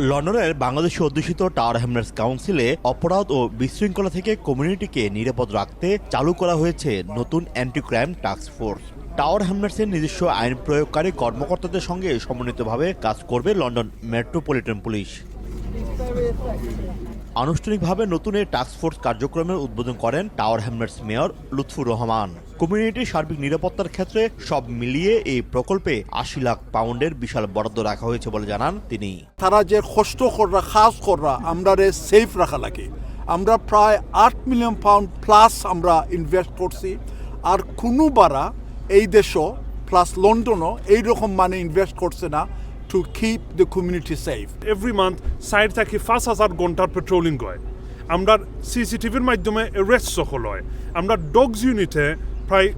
লন্ডনের বাংলাদেশে অধ্যুষিত টাওয়ার হ্যামলেটস কাউন্সিলে অপরাধ ও বিশৃঙ্খলা থেকে কমিউনিটিকে নিরাপদ রাখতে চালু করা হয়েছে নতুন anti crime task force. Tower হ্যামলেটসের নিজস্ব আইন প্রয়োগকারী কর্মকর্তাদের সঙ্গে সমন্বিতভাবে কাজ করবে লন্ডন মেট্রোপলিটন পুলিশ। আনুষ্ঠানিকভাবে নতুন এই টাস্ক ফোর্স কার্যক্রমের উদ্বোধন করেন Tower Hamlets mayor Lutfur Rahman. কমিউনিটির সার্বিক নিরাপত্তার ক্ষেত্রে সব মিলিয়ে এই প্রকল্পে আশি লাখ পাউন্ডের বিশাল বরাদ্দ রাখা হয়েছে বলে জানান তিনি। তারা যে কষ্ট কররা খাস কররা, আমরা রে সেফ রাখা লাগে। আমরা প্রায় আট মিলিয়ন পাউন্ড প্লাস আমরা ইনভেস্ট করছি। আর কোনো বারা এই দেশও প্লাস লন্ডনও এইরকম মানে ইনভেস্ট করছে না। To keep the community safe. Every month side থেকে পাঁচ হাজার ঘণ্টার পেট্রোলিং হয় আমরা সিসিটিভির মাধ্যমে অ্যারেস্ট সকল হয় আমরা ডগস ইউনিটে প্রায়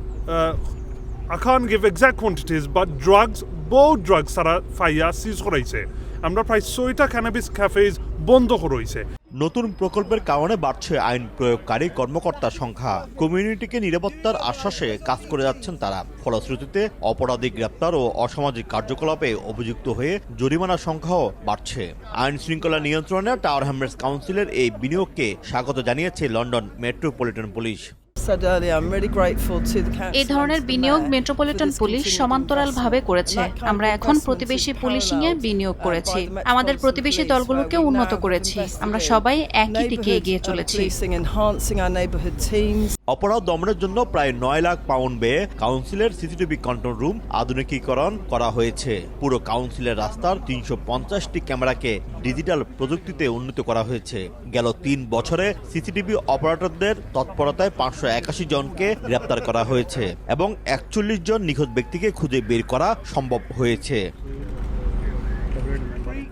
I can give exact quantities but drugs বহু ড্রাগস তারা ফাইয়া সিজ করাইছে আমরা প্রায় ছয়টা ক্যানাবিস ক্যাফেজ বন্ধ করাইছে নতুন প্রকল্পের কারণে বাড়ছে আইন প্রয়োগকারী কর্মকর্তার সংখ্যা। কমিউনিটিকে নিরাপত্তার আশ্বাসে কাজ করে যাচ্ছেন তারা। ফলশ্রুতিতে অপরাধী গ্রেপ্তার ও অসামাজিক কার্যকলাপে অভিযুক্ত হয়ে জরিমানার সংখ্যাও বাড়ছে। আইন শৃঙ্খলা নিয়ন্ত্রণে টাওয়ার হ্যামলার্স কাউন্সিলের এই বিনিয়োগকে স্বাগত জানিয়েছে London Metropolitan police. Said earlier, I'm really grateful to the council এই ধরনের বিনিয়োগ মেট্রোপলিটন পুলিশ সমান্তরালভাবে করেছে। আমরা এখন প্রতিবেশী is পুলিশিংয়ে বিনিয়োগ uh, করেছি। আমাদের প্রতিবেশী দলগুলোকে উন্নত করেছি। আমরা সবাই একই দিকে এগিয়ে uh, চলেছি. অপরাধ দমনের জন্য প্রায় নয় লাখ পাউন্ড ব্যয়ে কাউন্সিলের সিসিটিভি কন্ট্রোল রুম আধুনিকীকরণ করা হয়েছে। পুরো কাউন্সিলের রাস্তার তিনশো পঞ্চাশটি ক্যামেরাকে ডিজিটাল প্রযুক্তিতে উন্নীত করা হয়েছে। গেল তিন বছরে সিসিটিভি অপারেটরদের তৎপরতায় পাঁচশো একাশি জনকে গ্রেপ্তার করা হয়েছে এবং একচল্লিশ জন নিখোঁজ ব্যক্তিকে খুঁজে বের করা সম্ভব হয়েছে।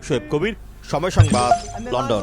শোয়েব কবির, সময় সংবাদ, লন্ডন।